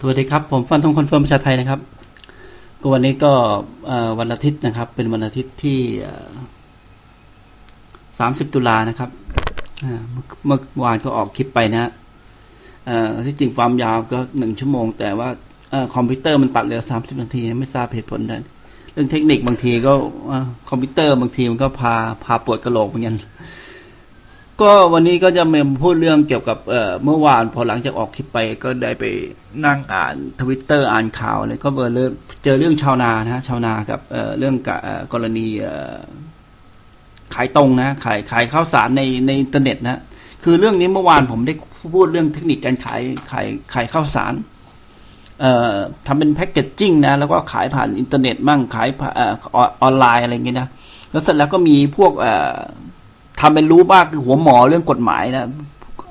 สวัสดีครับ ผมฟันธงคอนเฟิร์มประชาไทยนะครับ ก็วันนี้ก็วันอาทิตย์นะครับ เป็นวันอาทิตย์ที่สามสิบตุลานะครับเมื่อวานก็ออกคลิปไปนะอที่จริงความยาวก็หนึ่งชั่วโมง แต่ว่าอคอมพิวเตอร์มันตัดเหลือสามสิบนาทีไม่ทราบเหตุผลใดเรื่องเทคนิคบางทีก็อคอมพิวเตอร์บางทีมันก็พาพาปวดกระโหลกเหมือนกัน ก็วันนี้ก็จะมาพูดเรื่องเกี่ยวกับเอ่อเมื่อวานพอหลังจากออกคลิปไปก็ได้ไปนั่งอ่านทวิตเตอร์อ่านข่าวเลยก็เบอร์เริ่มเจอเรื่องชาวนานะฮะชาวนากับเอ่อเรื่องกะเอ่อกรณีเอ่อขายตรงนะขายขายข้าวสารในในอินเทอร์เน็ตนะคือเรื่องนี้เมื่อวานผมได้พูดเรื่องเทคนิคการขายขายขายข้าวสาร เอ่อทำเป็นแพ็กเกจจิ้งนะแล้วก็ขายผ่านอินเทอร์เน็ตมั่งขายผ่านเอ่ออออนไลน์อะไรอย่างเงี้ยนะแล้วเสร็จแล้วก็มีพวกเอ่อ ทำเป็นรู้มากคือหัวหมอเรื่องกฎหมายนะ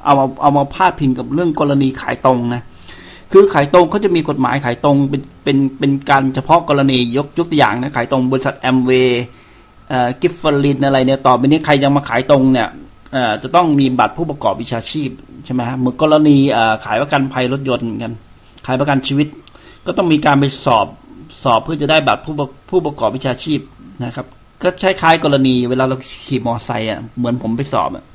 เอามาเอามาพาดพิงกับเรื่องกรณีขายตรงนะคือขายตรงเขาจะมีกฎหมายขายตรงเป็นเป็นเป็นการเฉพาะกรณียกยกตัวอย่างนะขายตรงบริษัทแอมเวย์กิฟฟลินอะไรเนี่ยต่อไปนี้ใครยังมาขายตรงเนี่ยอ่อจะต้องมีบัตรผู้ประกอบวิชาชีพใช่ไหมฮะเหมือนกรณีขายประกันภัยรถยนต์กัน ขายประกันชีวิต ก็ต้องมีการไปสอบสอบเพื่อจะได้บัตรผู้ผู้ประกอบวิชาชีพนะครับ ก็คล้ายๆกรณีเวลาเราขี่มอไซค์อะเหมือนผมไปสอบอะ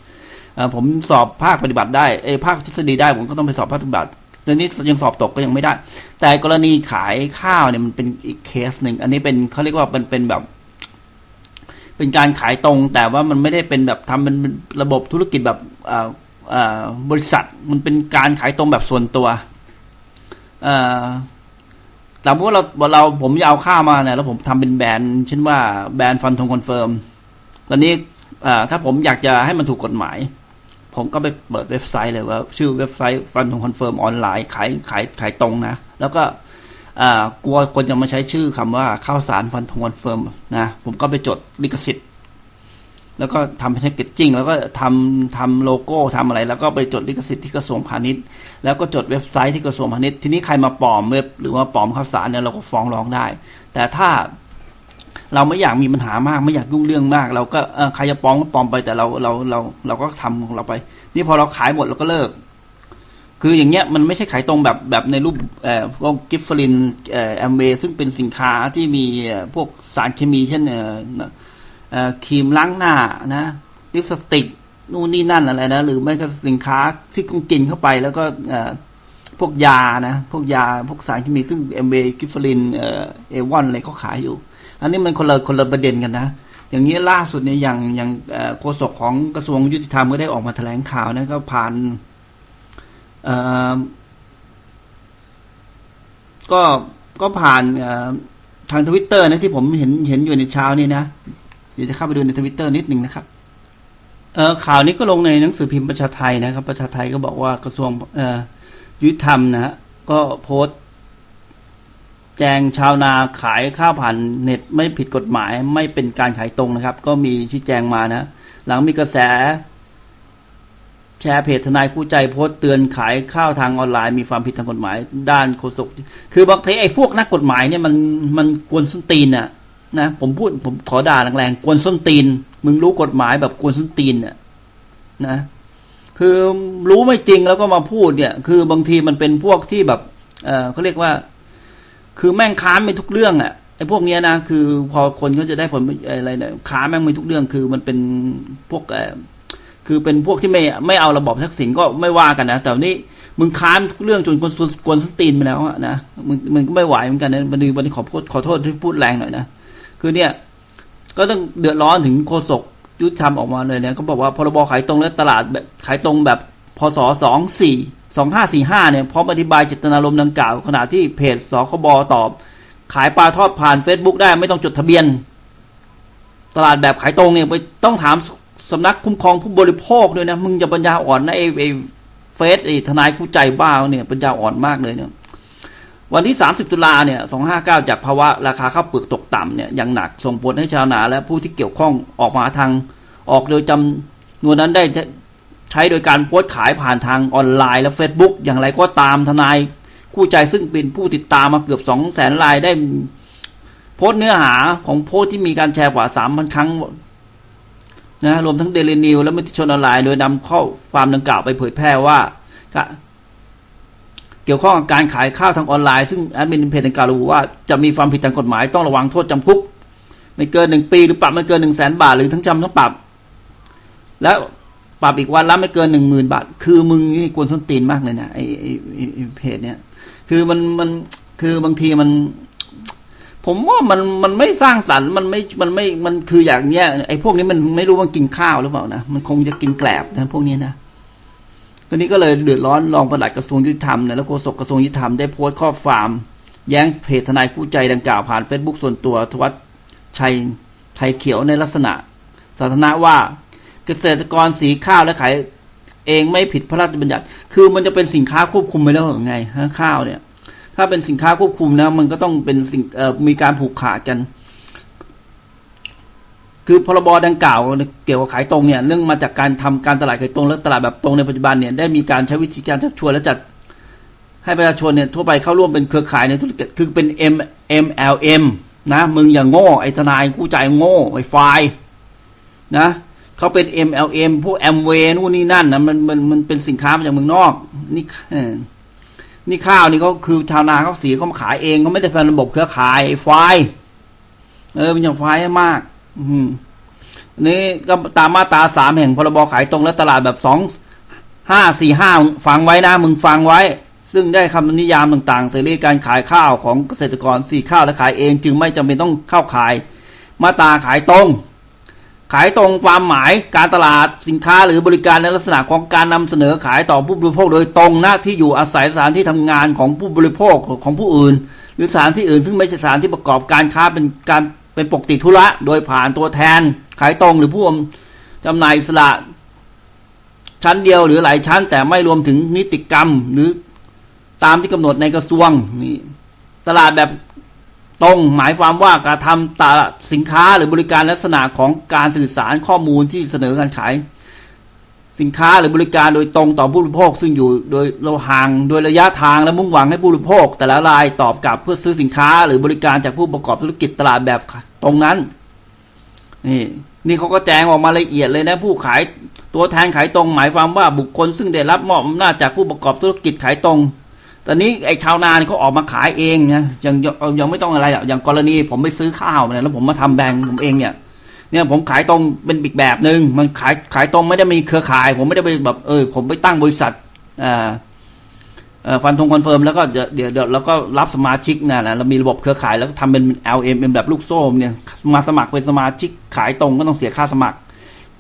ผมสอบภาคปฏิบัติได้เอภาคทฤษฎีได้ผมก็ต้องไปสอบภาคปฏิบัติตอนนี้ยังสอบตกก็ยังไม่ได้ แต่กรณีขายข้าวเนี่ยมันเป็นอีกเคสหนึ่งอันนี้เป็นเขาเรียกว่าเป็นเป็นแบบ เป็นการขายตรง แต่ว่ามันไม่ได้เป็นแบบทำเป็นระบบธุรกิจแบบอ่าอ่าบริษัทมันเป็นการขายตรงแบบส่วนตัว เอ่อสมมติว่าเราเราผมจะเอาข้าวมาเนี่ยแล้วผมทำเป็นแบรนด์เช่นว่าแบรนด์ฟันธงคอนเฟิร์มตอนนี้อ่าถ้าผมอยากจะให้มันถูกกฎหมาย ผมก็ไปเปิดเว็บไซต์เลยว่า ชื่อเว็บไซต์ฟันธงคอนเฟิร์มออนไลน์ขายขายขายตรงนะ แล้วก็กลัวคนจะมาใช้ชื่อคำว่าข้าวสารฟันธงคอนเฟิร์มนะ ผมก็ไปจดลิขสิทธิ์ แล้วก็ทำแพ็กเกจจิ้งแล้วก็ทำทำโลโก้ทำอะไร แล้วก็ไปจดลิขสิทธิ์ที่กระทรวงพาณิชย์ แล้วก็จดเว็บไซต์ที่กระทรวงพาณิชย์ทีนี้ใครมาปลอมเว็บหรือว่าปลอมข่าวสารเนี่ยเราก็ฟ้องร้องได้ แต่ถ้าเราไม่อยากมีปัญหามากไม่อยากยุ่งเรื่องมาก เราก็ใครจะปลอมก็ปลอมไปแต่เราเราเราเราก็ทำของเราไป นี่พอเราขายหมดเราก็เลิก คืออย่างเงี้ยมันไม่ใช่ขายตรงแบบแบบในรูปเอ่อพวกกิฟฟลินเอ่อแอมเวย์ซึ่งเป็นสินค้าที่มีพวกสารเคมีเช่นเอ่อ ครีมล้างหน้านะลิปสติกนู่นนี่นั่นอะไรนะหรือไม่ก็สินค้าที่ต้องกินเข้าไปแล้วก็พวกยานะพวกยาพวกสารเคมีซึ่งเอ็มเบกิฟลินเอวอนอะไรเขาขายอยู่ อันนี้มันคนละคนละประเด็นกันนะ อย่างนี้ล่าสุดเนี่ยอย่างอย่างโฆษกของกระทรวงยุติธรรมก็ได้ออกมาแถลงข่าวนะก็ผ่านก็ก็ผ่านทางทวิตเตอร์นะที่ผมเห็นเห็นอยู่ในเช้านี้นะ เดี๋ยวจะเข้าไปดูในทวิตเตอร์นิดหนึ่งนะครับเออข่าวนี้ก็ลงในหนังสือพิมพ์ประชาไทยนะครับ ประชาไทยก็บอกว่ากระทรวงอยุติธรรมนะฮะก็โพสต์ แจงชาวนาขายข้าวผ่านเน็ตไม่ผิดกฎหมาย ไม่เป็นการขายตรงนะครับ ก็มีชี้แจงมานะ หลังมีกระแส แชร์เพจทนายคู่ใจโพสต์เตือนขายข้าวทางออนไลน์มีความผิดทางกฎหมาย ด้านโฆษกคือบางทีไอ้พวกนักกฎหมายเนี่ยมันมันกวนส้นตีนน่ะ นะผมพูดผมขอด่าแรงๆกวนส้นตีน มึงรู้กฎหมายแบบกวนส้นตีนน่ะนะ คือรู้ไม่จริงแล้วก็มาพูดเนี่ย คือบางทีมันเป็นพวกที่แบบเออเขาเรียกว่า คือแม่งค้านไปทุกเรื่องอะไอ้พวกเนี้ยนะคือพอคนเขาจะได้ผลอะไรเนี่ยค้าแม่งไปทุกเรื่องคือมันเป็นพวกเออคือเป็นพวกที่ไม่ไม่เอาระบอบทักษิณก็ไม่ว่ากันนะแต่วันนี้มึงค้านทุกเรื่องจนคนกวนส้นตีนไปแล้วอะนะมึงมึงก็ไม่ไหวเหมือนกันนะวันนี้วันนี้ขอโทษขอโทษที่พูดแรงหน่อยนะ คือเนี่ย ก็ต้องเดือดร้อนถึงโฆษกยุติธรรมออกมาเลยเนี่ยก็บอกว่าพรบขายตรงและตลาดแบบขายตรงแบบพศสองสี่สองห้าสี่ห้าเนี่ยพร้อมอธิบายเจตนารมณ์ดังกล่าว ขณะที่เพจสคบตอบ ขายปลาทอดผ่าน Facebook ได้ไม่ต้องจดทะเบียน ตลาดแบบขายตรงเนี่ยไปต้องถามสำนักคุ้มครองผู้บริโภคด้วยนะ มึงจะปัญญาอ่อนนะไอ้ไอ้เฟสไอ้ทนายกู้ใจบ้าเนี่ยปัญญาอ่อนมากเลยเนี่ย วันที่ 30 ตุลาเนี่ย 259 จากภาวะราคาข้าวเปลือกตกต่ำเนี่ยอย่างหนักส่งผลให้ชาวนาและผู้ที่เกี่ยวข้องออกมาทางออกโดยจำนวนนั้นได้ใช้โดยการโพสต์ขายผ่านทางออนไลน์และ Facebook อย่างไรก็ตามทนายคู่ใจซึ่งเป็นผู้ติดตามมาเกือบ 2 0 0แสนรายได้โพสต์เนื้อหาของโพสต์ที่มีการแชร์กว่า 3,000 ครั้งนะรวมทั้งเดลินิวและมติชนออนไลน์โดยนำข้อความดังกล่าวไปเผยแพร่ว่า เกี่ยวข้องกับการขายข้าวทางออนไลน์ ซึ่งแอดมินเพจดังกล่าวระบุว่าจะมีความผิดทางกฎหมายต้องระวังโทษจำคุก ไม่เกินหนึ่งปีหรือปรับไม่เกินหนึ่งแสนบาทหรือทั้งจำทั้งปรับ แล้วปรับอีกวันละไม่เกินหนึ่งหมื่นบาท คือมึงนี่กวนส้นตีนมากเลยนะไอ้ไอ้ไอ้ไอ้เพจเนี้ยคือมันมันคือบางทีมัน ผมว่ามันมันไม่สร้างสรรค์มันไม่มันไม่มันคืออย่างเนี้ยไอ้พวกนี้มันไม่รู้ว่ากินข้าวหรือเปล่านะมันคงจะกินแกลบนะพวกนี้นะ ทีนี้ก็เลยเดือดร้อนรองปลัดกระทรวงยุติธรรมเนี่ยแล้วโฆษกกระทรวงยุติธรรมได้โพสต์ข้อความแย้งเพจทนายคู่ใจดังกล่าวผ่านเฟซบุ๊กส่วนตัวทวัชชัยไทยเขียวในลักษณะ สาธารณะว่าเกษตรกรสีข้าวและขายเองไม่ผิดพระราชบัญญัติ คือมันจะเป็นสินค้าควบคุมไปแล้วหรือไงข้าวเนี่ย ถ้าเป็นสินค้าควบคุมนะ มันก็ต้องเป็นสิ่งมีการผูกขาดกัน คือพรบดังกล่าวเกี่ยวกับขายตรงเนี่ยเนื่องมาจากการทำการตลาดขายตรงและตลาดแบบตรงในปัจจุบันเนี่ยได้มีการใช้วิธีการชักชวนและจัดให้ประชาชนเนี่ยทั่วไปเข้าร่วมเป็นเครือข่ายในธุรกิจคือเป็น M M L M นะมึงอย่างโง่ไอ้ทนายกู้ใจายโง่ไอ้ไฟนะเขาเป็น M L M พวกแอมเวนู่นนี่นั่นนะมันมันมันเป็นสินค้ามาจากเมืองนอกนี่นี่ข้าวนี่เขาคือชาวนาเขาสีเขามาขายเองเขาไม่ได้เป็นระบบเครือข่ายไฟเออมันอย่างไฟมาก อืมนี่ก็ตามมาตราสามแห่งพรบขายตรงและตลาดแบบสองห้าสี่ห้าฟังไว้นะ มึงฟังไว้ ซึ่งได้คำนิยามต่างๆเสรีการขายข้าวของเกษตรกรสี่ข้าวและขายเอง จึงไม่จำเป็นต้องเข้าขาย มาตราขายตรง ขายตรงความหมายการตลาดสินค้าหรือบริการในลักษณะของการนำเสนอขายต่อผู้บริโภคโดยตรงหน้าที่อยู่อาศัยสถานที่ทำงานของผู้บริโภคของผู้อื่น หรือสถานที่อื่น ซึ่งไม่ใช่สถานที่ประกอบการค้าเป็นการ เป็นปกติธุระ โดยผ่านตัวแทน ขายตรงหรือผู้จำหน่ายสละชั้นเดียวหรือหลายชั้น แต่ไม่รวมถึงนิติกรรมหรือตามที่กำหนดในกระทรวงนี่ตลาดแบบตรงหมายความว่าการทำตลาดสินค้าหรือบริการลักษณะของการสื่อสารข้อมูลที่เสนอการขาย สินค้าหรือบริการโดยตรงต่อผู้บริโภค ซึ่งอยู่โดยเราห่างโดยระยะทางและมุ่งหวังให้ผู้บริโภค แต่ละรายตอบกลับเพื่อซื้อสินค้า หรือบริการจากผู้ประกอบธุรกิจตลาดแบบตรงนั้น นี่นี่เขาก็แจ้งออกมาละเอียดเลยนะผู้ขายตัวแทนขายตรงหมายความว่าบุคคล ซึ่งได้รับมอบอำนาจจากผู้ประกอบธุรกิจขายตรง ตอนนี้ไอ้ชาวนาเนี่ยเขาออกมาขายเองนะยังยังยังไม่ต้องอะไรอะอย่างกรณีผมไปซื้อข้าวเนี่ยแล้วผมมาทำแบงค์ผมเองเนี่ย เนี่ยผมขายตรงเป็นอีกแบบหนึ่งมันขายขายตรงไม่ได้มีเครือข่าย ผมไม่ได้ไปแบบเออผมไปตั้งบริษัทอ่าฟันธงคอนเฟิร์มแล้วก็เดี๋ยวเดี๋ยวเดี๋ยวแล้วก็รับสมาชิกนะนะเรามีระบบเครือข่ายแล้วก็ทำเป็น LM เป็นแบบลูกโซ่เนี่ยมาสมัครเป็นสมาชิกขายตรงก็ต้องเสียค่าสมัคร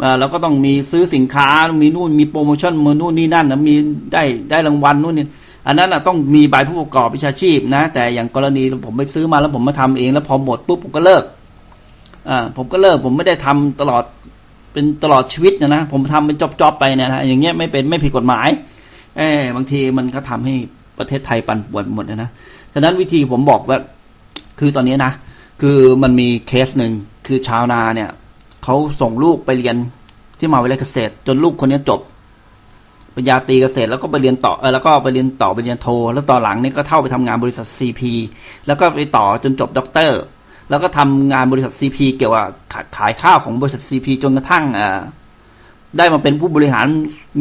อ่อแล้วก็ต้องมีซื้อสินค้ามีนู่นมีโปรโมชั่นมือนู่นนี่นั่นนะมีได้ได้รางวัลนู่นนี่อันนั้นนะต้องมีใบผู้ประกอบวิชาชีพนะ แต่อย่างกรณีผมไปซื้อมาแล้วผมมาทำเอง แล้วพอหมดปุ๊บผมก็เลิก อ่าผมก็เลิกผมไม่ได้ทำตลอดเป็นตลอดชีวิตนะนะผมทำเป็นจอบๆไปเนยนะอย่างเงี้ยไม่เป็นไม่ผิดกฎหมายเออบางทีมันก็ทำให้ประเทศไทยปั่นป่วนหมดนะนะฉะนั้นวิธีผมบอกว่า คือตอนนี้นะคือมันมีเคสหนึ่งคือชาวนาเนี่ยเขาส่งลูกไปเรียนที่มหาวิทยาลัยเกษตร จนลูกคนนี้จบปริญญาตรีเกษตรแล้วก็ไปเรียนต่อเออแล้วก็ไปเรียนต่อปริญญาโท แล้วต่อหลังนี่ก็เท่าไปทำงานบริษัทซีพีแล้วก็ไปต่อจนจบด็อกเตอร์ แล้วก็ทำงานบริษัทซีพีเกี่ยวกับขายขายข้าวของบริษัทซีพีจนกระทั่งได้มาเป็นผู้บริหาร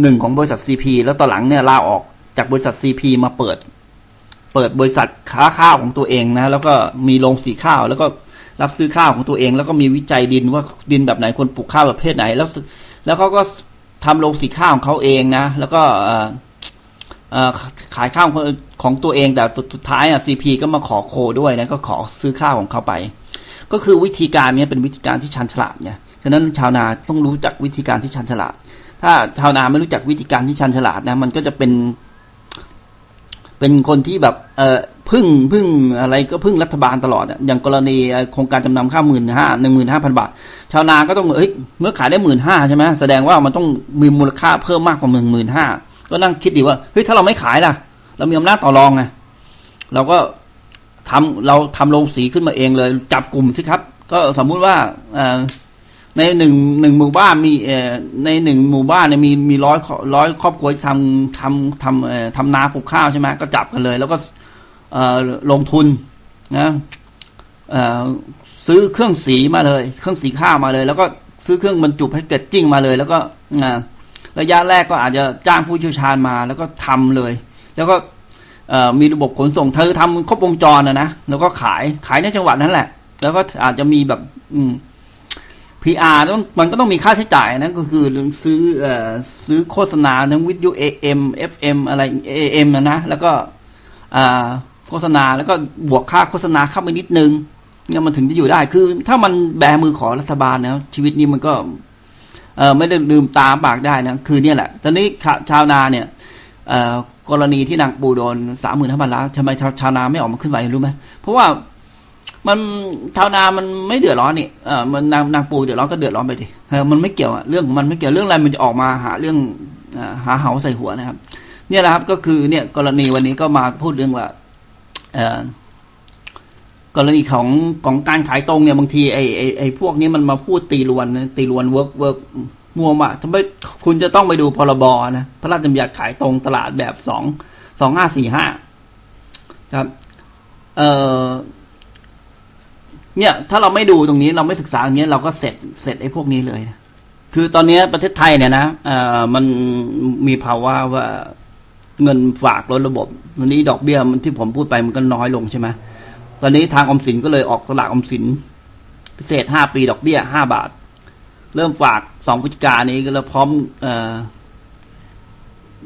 หนึ่งของบริษัทซีพีแล้วตอนหลังเนี่ยลาออกจากบริษัทซีพีมาเปิด เปิดบริษัทค้าข้าวของตัวเองนะ แล้วก็มีโรงสีข้าว แล้วก็รับซื้อข้าวของตัวเอง แล้วก็มีวิจัยดินว่าดินแบบไหนควรปลูกข้าวประเภทไหน แล้วแล้วเขาก็ทำโรงสีข้าวของเขาเองนะ แล้วก็ขายข้าวของของตัวเองแต่สุดท้ายอะซีพีก็มาขอโคด้วยนะก็ขอซื้อข้าวของเขาไป ก็คือวิธีการเนี้ยเป็นวิธีการที่ชันฉลาดไงฉะนั้นชาวนาต้องรู้จักวิธีการที่ชันฉลาด ถ้าชาวนาไม่รู้จักวิธีการที่ชันฉลาดนะ มันก็จะเป็น เป็นคนที่แบบเออพึ่งพึ่งอะไรก็พึ่งรัฐบาลตลอดอย่างกรณีโครงการจำนำข้าวหมื่นห้าหนึ่งหมื่นห้าพันบาท ชาวนาก็ต้องเอ้ยเมื่อขายได้หมื่นห้าใช่ไหมแสดงว่ามันต้องมีมูลค่าเพิ่มมากกว่าหมื่นหมื่นห้าก็นั่งคิดดีว่าเฮ้ยถ้าเราไม่ขายล่ะ เรามีอำนาจต่อรองไงเราก็ ทำเราทำโรงสีขึ้นมาเองเลย จับกลุ่มสิครับ ก็สมมุติว่าในหนึ่งหนึ่งหมู่บ้านมีในหนึ่งหมู่บ้านเนี่ยมีมีร้อยร้อยครอบครัวที่ทำทำทำทำนาปลูกข้าวใช่ไหมก็จับกันเลย แล้วก็ลงทุนนะซื้อเครื่องสีมาเลย เครื่องสีข้าวมาเลย แล้วก็ซื้อเครื่องบรรจุแพ็กเกจจิ้งมาเลย แล้วก็ระยะแรกก็อาจจะจ้างผู้เชี่ยวชาญมา แล้วก็ทำเลย แล้วก็ มีระบบขนส่งเธอทำครบวงจรนะนะแล้วก็ขายขายในจังหวัดนั้นแหละ แล้วก็อาจจะมีแบบ อืม PR ต้องมันก็ต้องมีค่าใช้จ่ายนะก็คือซื้อเอ่อซื้อโฆษณาทั้งวิทยุ AM FM อะไร AM นะนะแล้วก็อ่าโฆษณาแล้วก็บวกค่าโฆษณาเข้าไปนิดนึงเนี่ยมันถึงจะอยู่ได้ คือ ถ้ามันแบมือขอรัฐบาลนะชีวิตนี้มันก็เออไม่ได้ลืมตาปากได้นะ คือเนี่ยแหละ ตอนนี้ชาวนาเนี่ยเออ กรณีที่นางปูโดนสามหมื่นห้าพันล้านทำไมชาวชาวนาไม่ออกมาขึ้นไหวรู้ไหมเพราะว่ามันชาวนามันไม่เดือดร้อนนี่เออมันนางนางปูเดือดร้อนก็เดือดร้อนไปดิเออมันไม่เกี่ยวอะเรื่องของมันไม่เกี่ยวเรื่องอะไรมันจะออกมาหาเรื่องหาเหาใส่หัวนะครับ เนี่ยแหละครับก็คือเนี่ยกรณีวันนี้ก็มาพูดเรื่องว่า เออกรณีของของการขายตรงเนี่ยบางทีไอ้ไอ้ไอ้พวกนี้มันมาพูดตีรวนตีรวนเวิร์กเวิร์ก มัวมาทำไมคุณจะต้องไปดูพรบนะพระราชบัญญัติขายตรงตลาดแบบสองสองห้าสี่ห้าครับ เอ่อเนี่ย ถ้าเราไม่ดูตรงนี้เราไม่ศึกษาอย่างเงี้ยเราก็เสร็จเสร็จไอ้พวกนี้เลยคือตอนนี้ประเทศไทยเนี่ยนะเอ่อมันมีภาวะว่าเงินฝากลดระบบตอนนี้ดอกเบี้ยมันที่ผมพูดไปมันก็น้อยลงใช่ไหมตอนนี้ทางออมสินก็เลยออกสลากออมสินพิเศษห้าปีดอกเบี้ยห้าบาท เริ่มฝากสองพฤศจิกานี้ก็แล้วพร้อมอ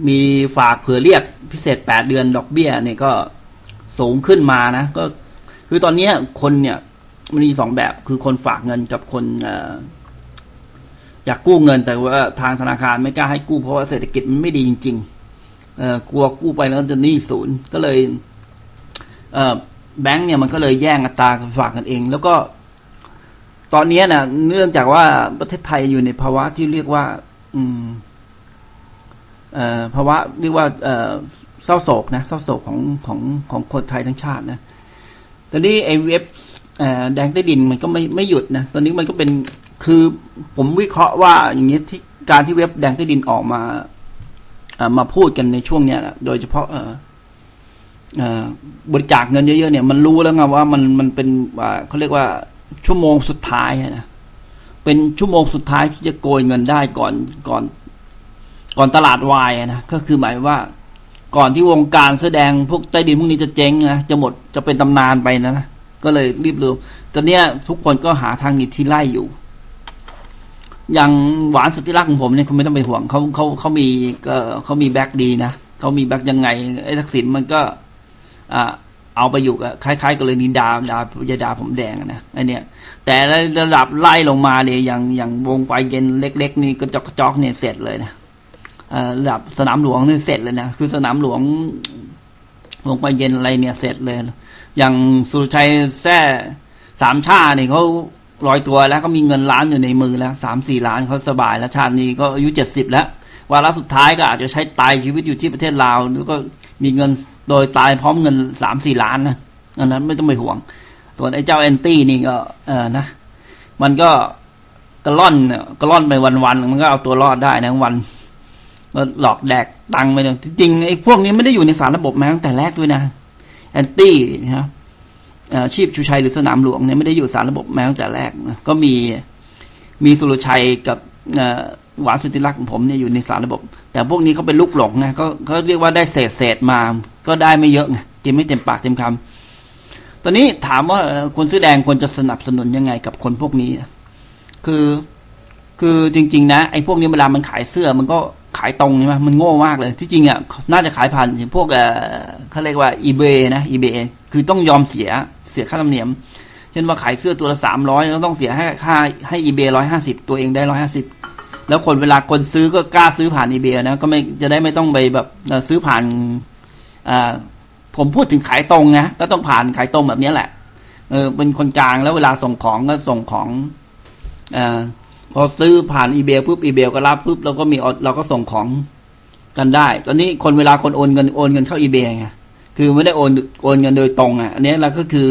มีฝากเผื่อเรียกพิเศษแปดเดือนดอกเบี้ยเนี่ยก็สูงขึ้นมานะ ก็คือตอนนี้คนเนี่ยมันมีสองแบบคือคนฝากเงินกับคนออยากกู้เงินแต่ว่าทางธนาคารไม่กล้าให้กู้เพราะว่าเศรษฐกิจมันไม่ดีจริงๆกลัวกู้ไปแล้วจะหนี้ศูนย์ก็เลยแบงก์เนี่ยมันก็เลยแย่งอัตราฝากกันเอง แล้วก็ ตอนนี้นะเนื่องจากว่าประเทศไทยอยู่ในภาวะที่เรียกว่า อืมเอ่อภาวะเรียกว่าเอ่อเศร้าโศกนะเศร้าโศกของของของคนไทยทั้งชาตินะตอนนี้ไอเว็บเอ่อแดงใต้ดินมันก็ไม่ไม่หยุดนะตอนนี้มันก็เป็นคือผมวิเคราะห์ว่าอย่างนี้ที่การที่เว็บแดงใต้ดินออกมาเอ่อมาพูดกันในช่วงเนี้ยนะโดยเฉพาะเอ่อบริจาคเงินเยอะๆเนี่ยมันรู้แล้วไงว่ามันมันเป็นเขาเรียกว่า ชั่วโมงสุดท้ายนะเป็นชั่วโมงสุดท้ายที่จะโกยเงินได้ก่อนก่อน ก่อนตลาดวายนะก็คือหมายว่า ก่อนที่วงการแสดงพวกใต้ดินพวกนี้จะเจ๊งนะจะหมดจะเป็นตำนานไปนะนะก็เลยรีบเร็วตอนเนี้ยทุกคนก็หาทางหนีที่ไล่อยู่ อย่างหวานสุดที่รักของผมเนี่ยคุณไม่ต้องไปห่วงเขาเขาเขามีก็เขามีแบ็กดีนะเขามีแบ็กยังไงไอ้ทักษิณมันก็ อ่า เอาไปอยู่กับคล้ายๆกับเลยนินดาดายาดาผมแดงนะไอเนี่ยแต่ระดับไล่ลงมาเนี่ยอย่างอย่างวงไฟเย็นเล็ก ๆ นี่ก็จอกจอกเนี่ยเสร็จเลยนะระดับสนามหลวงนี่เสร็จเลยนะคือสนามหลวงวงไฟเย็นอะไรเนี่ยเสร็จเลย อย่างสุรชัยแท้สามชาเนี่ยเขาลอยตัวแล้วเขามีเงินล้านอยู่ในมือแล้วสามสี่ล้านเขาสบายแล้วชาตินี้ก็อายุเจ็ดสิบแล้ววาระสุดท้ายก็อาจจะใช้ตายชีวิตอยู่ที่ประเทศลาวแล้วก็มีเงิน โดยตายพร้อมเงินสามสี่ล้านนะอันนั้นไม่ต้องไปห่วง ส่วนไอ้เจ้าแอนตี้นี่ก็ เออนะ มันก็กระล่อนนะกระล่อนไปวันๆมันก็เอาตัวรอดได้นะวันก็หลอกแดกตังไปเลยจริงไอ้พวกนี้ไม่ได้อยู่ในสารระบบมาตั้งแต่แรกด้วยนะแอนตี้นะครับอ่อชีพชูชัยหรือสนามหลวงเนี่ยไม่ได้อยู่สารระบบมาตั้งแต่แรกนะก็มีมีสุรชัยกับหวานสุธิรักษ์ของผมเนี่ยอยู่ในสารระบบ แต่พวกนี้เขาเป็นลูกหลงนะก็เขาเรียกว่าได้เศษเศษมา ก็ได้ไม่เยอะไงกินไม่เต็มปากเต็มคำตอนนี้ถามว่าคนเสื้อแดงควรจะสนับสนุนยังไงกับคนพวกนี้ คือคือจริง ๆ นะไอ้พวกนี้เวลามันขายเสื้อ มันก็ขายตรงใช่ไหมมันโง่มากเลย ที่จริงอะน่าจะขายผ่านพวกเออเขาเรียกว่า eBay นะ eBay คือต้องยอมเสียเสียค่าธรรมเนียม เช่นว่าขายเสื้อตัวละสามร้อยแล้วต้องเสียให้ค่าให้ eBay ร้อยห้าสิบตัวเองได้ร้อยห้าสิบแล้วคนเวลาคนซื้อก็กล้าซื้อผ่าน eBay นะก็ไม่จะได้ไม่ต้องไปแบบซื้อผ่าน ผมพูดถึงขายตรงนะก็ต้องผ่านขายตรงแบบนี้แหละเออเป็นคนกลางแล้วเวลาส่งของก็ส่งของอ่าพอซื้อผ่านอีเบลปุ๊บอีเบลก็รับปุ๊บเราก็มีเราก็ส่งของกันได้ ตอนนี้คนเวลาคนโอนเงินโอนเงินเข้าอีเบลไงคือไม่ได้โอนโอนเงินโดยตรงอะ อันนี้เราก็คือ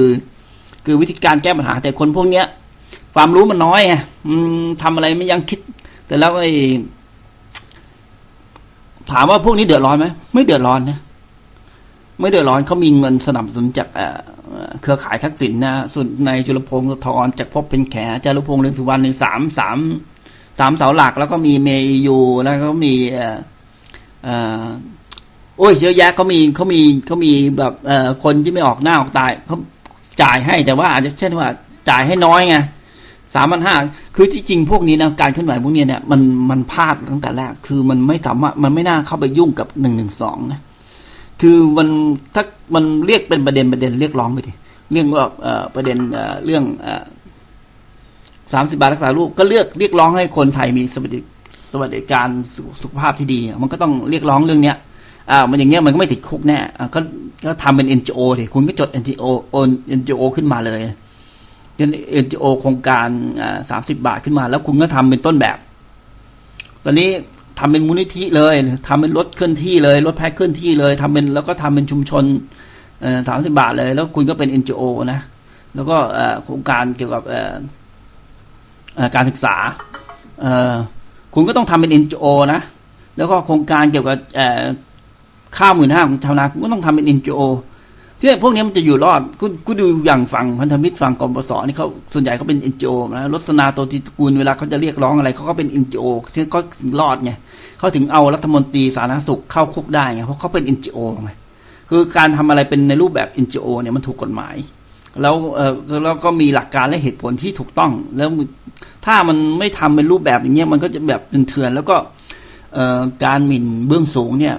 คือวิธีการแก้ปัญหา แต่คนพวกเนี้ย ความรู้มันน้อยไงอืมทำอะไรไม่ยังคิด แต่แล้วไอ้ถามว่าพวกนี้เดือดร้อนไหมไม่เดือดร้อนนะ ไม่เดือดร้อนเขามีเงินสนับสนุนจากเครือข่ายทักษิณนะส่วนในจุลพงศ์ทอนจากพบเป็นแขจารุพงศ์เรืองสุวรรณในสามสามสามเสาหลัก แล้วก็มีเมยูแล้วก็มีเอ่อเอ่อโอ้ยเยอะแยะเขามีเขามีเขามีแบบเอ่อคนที่ไม่ออกหน้าออกตายเขาจ่ายให้แต่ว่าอาจจะเช่นว่า จ่ายให้น้อยไงสามพันห้าคือที่จริงพวกนี้นะการเคลื่อนไหวพวกนี้เนี่ยมันมันพลาดตั้งแต่แรก คือมันไม่สามารถมันไม่น่าเข้าไปยุ่งกับหนึ่งหนึ่งสองนะ คือมันถ้ามันเรียกเป็นประเด็นประเด็นเรียกร้องไปทีเรื่องว่าประเด็นเรื่องสามสิบาทรักษาลูกก็เลือกเรียกร้องให้คนไทยมีสวัสดิสวัสดิการสุสุขภาพที่ดี มันก็ต้องเรียกร้องเรื่องเนี้ยอ่ามันอย่างเงี้ยมันก็ไม่ติดคุกแน่ก็ก็ทำเป็น NGO ดิคุณก็จด NGO โอน NGO ขึ้นมาเลยเป็น NGO โครงการอ่าสามสิบาทขึ้นมา แล้วคุณก็ทำเป็นต้นแบบ ตอนนี้ ทำเป็นมูลนิธิเลยทำเป็นรถเคลื่อนที่เลย รถแพ็คเคลื่อนที่เลยทำเป็นแล้วก็ทำเป็นชุมชนสามสิบาทเลย แล้วคุณก็เป็น NGO นะ แล้วก็โครงการเกี่ยวกับการศึกษา คุณก็ต้องทำเป็น NGO นะ แล้วก็โครงการเกี่ยวกับข้าวหมื่นห้าของชาวนาคุณก็ต้องทำเป็น NGO ที่พวกนี้มันจะอยู่รอดคุณกูดูอย่างฝั่งพันธมิตรฝั่งกบสนี่เขาส่วนใหญ่เขาเป็น NGO นะรสนาโตติตระกูลเวลาเขาจะเรียกร้องอะไรเขาก็เป็น NGO ที่เขาถึงรอดไงเขาถึงเอารัฐมนตรีสาธารณสุขเข้าคุกได้ไงเพราะเขาเป็น NGO ไงคือการทำอะไรเป็นในรูปแบบ NGO เนี่ยมันถูกกฎหมาย แล้วเออแล้วก็มีหลักการและเหตุผลที่ถูกต้อง แล้วถ้ามันไม่ทำเป็นรูปแบบอย่างเงี้ยมันก็จะแบบเถื่อนแล้วก็เอ่อการหมิ่นเบื้องสูงเนี่ย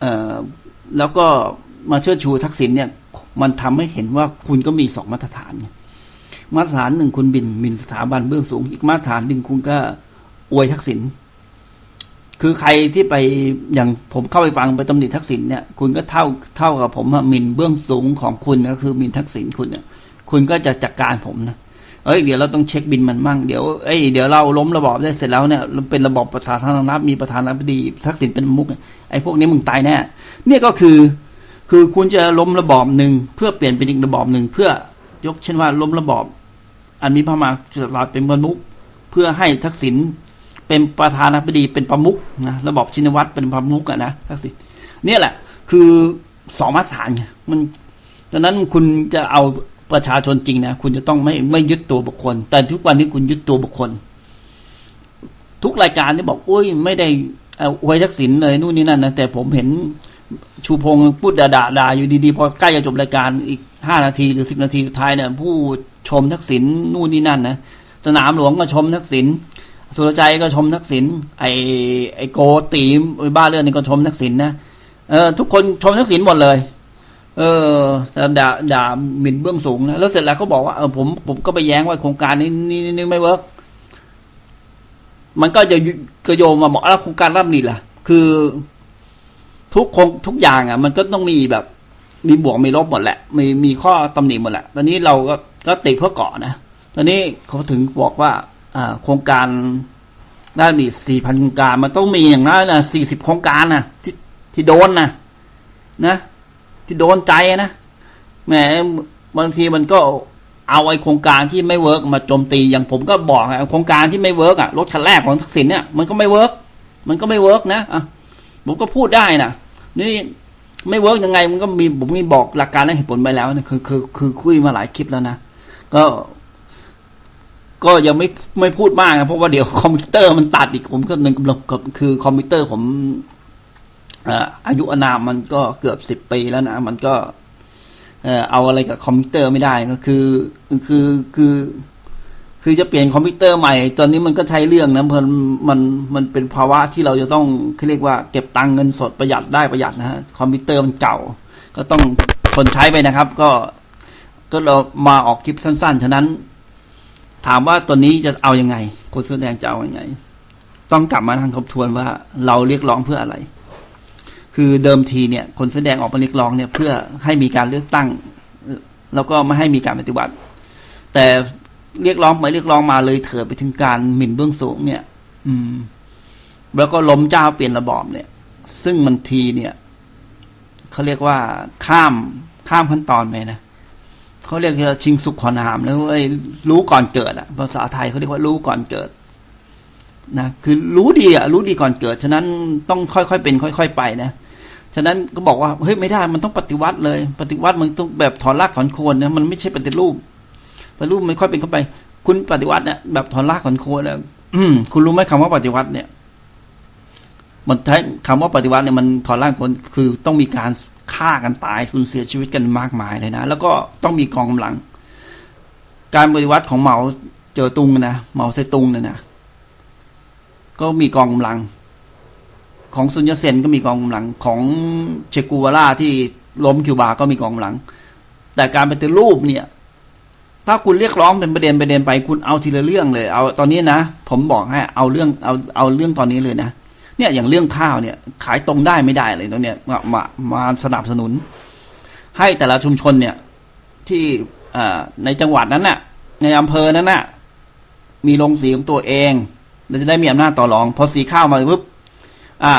เอ่อแล้วก็ มาเชิดชูทักษิณเนี่ย มันทำให้เห็นว่าคุณก็มีสองมาตรฐาน มาตรฐานหนึ่งคุณบินมินสถาบันเบื้องสูง อีกมาตรฐานหนึ่งคุณก็อวยทักษิณคือใครที่ไปอย่างผมเข้าไปฟังไปตำหนิทักษิณเนี่ย คุณก็เท่าเท่ากับผมมินเบื้องสูงของคุณก็คือมินทักษิณคุณเนี่ย คุณก็จะจัดการผมนะเอ้ยเดี๋ยวเราต้องเช็คบินมันมั่งเดี๋ยวเอ้ยเดี๋ยวเราล้มระบอบได้เสร็จแล้วเนี่ยเป็นระบอบประชาธารณรัฐมีประธานาธิบดีทักษิณเป็นมุกไอ้พวกนี้มึงตายแน่เนี่ยก็คือ คือคุณจะล้มระบอบหนึ่งเพื่อเปลี่ยนเป็นอีกระบอบหนึ่งเพื่อยกเช่นว่าล้มระบอบ อันมีพระมหากษัตริย์เป็นประมุขเพื่อให้ทักษิณเป็นประธานาธิบดีเป็นประมุขนะระบอบชินวัตรเป็นประมุขอะนะทักษิณเนี่ยแหละ คือสองมาตรฐานไงมันดังนั้นคุณจะเอาประชาชนจริงนะคุณจะต้องไม่ไม่ยึดตัวบุคคล แต่ทุกวันนี้คุณยึดตัวบุคคล ทุกรายการที่บอกโอ้ยไม่ได้เอาอวยทักษิณเลยนู่นนี่นั่นนะแต่ผมเห็น ชูพงษ์พูดด่าด่าดาอยู่ดีๆ พอใกล้จะจบรายการอีกห้านาทีหรือสิบนาทีสุดท้ายเนี่ย ผู้ชมทักษิณนู่นนี่นั่นนะสนามหลวงก็ชมทักษิณสุรใจก็ชมทักษิณไอไอโกตีมไอบ้าเรื่องนี่ก็ชมทักษิณนะเออทุกคนชมทักษิณหมดเลย เออแต่ด่าด่าหมิ่นเบื้องสูงนะแล้วเสร็จแล้วเขาบอกว่าเออผมผมก็ไปแย้งว่าโครงการนี้นี่นี่ไม่เวิร์กมันก็จะยุก็โยมมาบอกแล้วโครงการรับนี่ล่ะ คือ ทุกคงทุกอย่างอะ มันก็ต้องมีแบบ มีบวกมีลบหมดแหละ มีมีข้อตำหนิหมดแหละ ตอนนี้เราก็ก็ติเพื่อเกาะนะ ตอนนี้เขาถึงบอกว่า อ่า โครงการด้ามีสี่พันโครงการ มันต้องมีอย่างนั้นนะสี่สิบโครงการนะที่ที่โดนนะนะที่โดนใจนะแหมบางทีมันก็เอาไอ้โครงการที่ไม่เวิร์กมาโจมตีอย่างผมก็บอกไงโครงการที่ไม่เวิร์กอะรถคันแรกของทักษิณเนี่ยมันก็ไม่เวิร์กมันก็ไม่เวิร์กนะอะ ผมก็พูดได้นะนี่ไม่เวิร์กยังไงมันก็มีผมมีบอกหลักการและเหตุผลไปแล้วนะคือคือคือคุยมาหลายคลิปแล้วนะก็ก็ยังไม่ไม่พูดมากนะเพราะว่าเดี๋ยวคอมพิวเตอร์มันตัดอีกผมก็หนึ่งกำลังกับคือคอมพิวเตอร์ผมอ่ออายุอานามมันก็เกือบสิบปีแล้วนะ มันก็เอ่อเอาอะไรกับคอมพิวเตอร์ไม่ได้ก็คือ คือคือ คือจะเปลี่ยนคอมพิวเตอร์ใหม่ ตอนนี้มันก็ใช้เรื่องนะเพราะมันมันเป็นภาวะที่เราจะต้องเขาเรียกว่าเก็บตังค์เงินสดประหยัดได้ประหยัดนะฮะคอมพิวเตอร์มันเก่า ก็ต้องทนใช้ไปนะครับ ก็ก็เรามาออกคลิปสั้น ๆ ฉะนั้น ถามว่าตัวนี้จะเอาอยัางไงคนแสอแดงจะเอาอยัางไง ต้องกลับมาทางทบทวนว่าเราเรียกร้องเพื่ออะไร คือเดิมทีเนี่ย คนแสอแดงออกมาเรียกร้องเนี่ย เพื่อให้มีการเลือกตั้ง แล้วก็ไม่ให้มีการปฏิบัติ แต่ เรียกร้องไปเรียกร้องมาเลยเถิดไปถึงการหมิ่นเบื้องสูงเนี่ย อืม แล้วก็ล้มเจ้าเปลี่ยนระบอบเนี่ย ซึ่งมันทีเนี่ยเขาเรียกว่าข้ามข้ามขั้นตอนไปนะเขาเรียกว่าชิงสุขขอนามแล้วไอ้รู้ก่อนเกิดอะภาษาไทยเขาเรียกว่ารู้ก่อนเกิดนะคือรู้ดีอะรู้ดีก่อนเกิด ฉะนั้นต้องค่อยๆเป็น ค่อย ๆ ไปนะฉะนั้นก็บอกว่าเฮ้ยไม่ได้มันต้องปฏิวัติเลย ปฏิวัติมันต้องแบบถอนรากถอนโคนนะมันไม่ใช่ปฏิรูป ปฏิรูปไม่ค่อยเป็นเข้าไป คุณปฏิวัติเนี่ยแบบถอนรากถอนโคนแล้วคุณรู้ไหมคำว่าปฏิวัติเนี่ย มันใช้คำว่าปฏิวัติเนี่ยมันถอนรางคนคือต้องมีการฆ่ากันตายสูญเสียชีวิตกันมากมายเลยนะแล้วก็ต้องมีกองกำลัง การปฏิวัติของเหมาเจอตุงนะเหมาเซตุงเนี่ยนะก็มีกองกำลัง ของซุนยตเซนก็มีกองกำลัง ของเชกูวาร่าที่ล้มคิวบาก็มีกองกำลัง แต่การปฏิรูปเนี่ย ถ้าคุณเรียกร้องเป็นประเด็นประเด็นไปคุณเอาทีละเรื่องเลย เอาตอนนี้นะผมบอกให้เอาเรื่องเอาเอาเรื่องตอนนี้เลยนะเนี่ยอย่างเรื่องข้าวเนี่ย ขายตรงได้ไม่ได้เลยตรงเนี้ยมามามาสนับสนุน ให้แต่ละชุมชนเนี่ย ที่อในจังหวัดนั้นน่ะ ในอำเภอนั้นน่ะ มีโรงสีของตัวเองเราจะได้มีอำนาจต่อรอง พอสีข้าวมาปุ๊บอ่า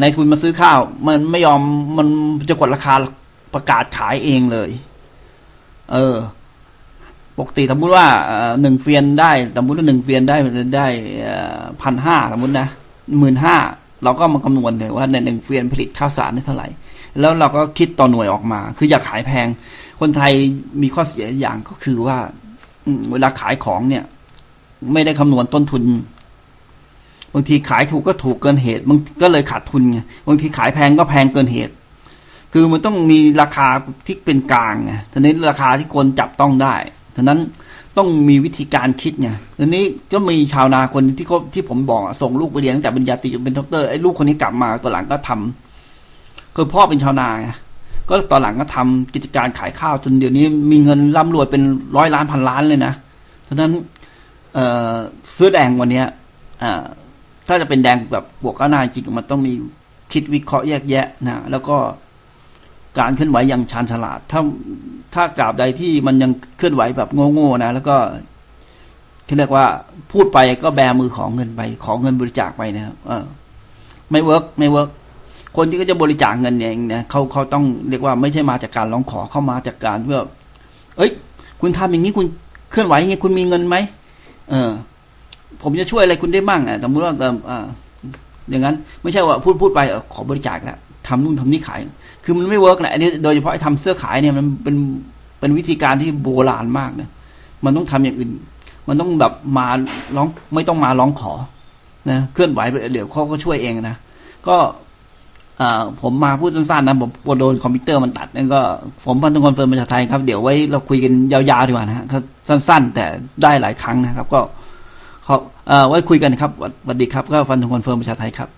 ในทุนมาซื้อข้าว มันไม่ยอมมันจะกดราคาประกาศขายเองเลย เออ ปกติสมมติว่าหนึ่งเฟียนได้สมมติว่าหนึ่งเฟียนได้ได้พันห้าสมมตินะหมื่นห้าเราก็มาคำนวณเลยว่าในหนึ่งเฟียนผลิตข้าวสารได้เท่าไหร่ แล้วเราก็คิดต่อหน่วยออกมา คืออยากขายแพง คนไทยมีข้อเสียอย่างก็คือว่าเวลาขายของเนี่ย ไม่ได้คำนวณต้นทุน บางทีขายถูกก็ถูกเกินเหตุมันก็เลยขาดทุนไงบางทีขายแพงก็แพงเกินเหตุ คือมันต้องมีราคาที่เป็นกลางไงทีนี้ราคาที่คนจับต้องได้ ฉะนั้นต้องมีวิธีการคิดไงทีนี้ก็มีชาวนาคนที่เขาที่ผมบอกส่งลูกไปเรียนตั้งแต่ปริญญาตรีจนเป็นด็อกเตอร์ไอ้ลูกคนนี้กลับมาตัวหลังก็ทำคือพ่อเป็นชาวนาไงก็ตอนหลังก็ทำกิจการขายข้าวจนเดี๋ยวนี้มีเงินร่ำรวยเป็นร้อยล้านพันล้านเลยนะฉะนั้น เออเสื้อแดงวันเนี้ยอ่าถ้าจะเป็นแดงแบบบวกก้าวหน้าจริงมันต้องมีคิดวิเคราะห์แยกแยะนะแล้วก็ การเคลื่อนไหวอย่างชาญฉลาด ถ้าถ้ากราบใดที่มันยังเคลื่อนไหวแบบโง่ๆนะ แล้วก็ที่เรียกว่าพูดไปก็แบมือของเงินไป ขอเงินบริจาคไปนะครับเออ ไม่เวิร์กไม่เวิร์กคนที่ก็จะบริจาคเงินเองเนี่ยเขาเขาต้องเรียกว่าไม่ใช่มาจากการร้องขอเข้ามาจากการเพื่อเอ้ย คุณทำอย่างนี้คุณเคลื่อนไหวอย่างนี้คุณมีเงินไหมเออ ผมจะช่วยอะไรคุณได้มั่งอะสมมติว่าเอออ่าอย่างนั้น ไม่ใช่ว่าพูดพูดไปเออขอบริจาคแล้ว ทำนู่นทำนี่ขาย คือมันไม่เวิร์กนะอันนี้โดยเฉพาะไอ้ทำเสื้อขายเนี่ยมันเป็นเป็นวิธีการที่โบราณมากเนี่ยมันต้องทำอย่างอื่น มันต้องแบบมาร้องไม่ต้องมาร้องขอนะเคลื่อนไหวไปเดี๋ยวเขาก็ช่วยเองนะก็อผมมาพูดสั้นๆนะผมกลัวโดนคอมพิวเตอร์มันตัดนั่นก็ผมพันธุคอนเฟิร์มภาษาไทยครับ เดี๋ยวไว้เราคุยกันยาวๆดีกว่านะฮะครับสั้นๆ แต่ได้หลายครั้งนะครับ ก็เขาเอ่อไว้คุยกันครับสวัสดีครับ ก็ฟันธงคอนเฟิร์มภาษาไทยครับ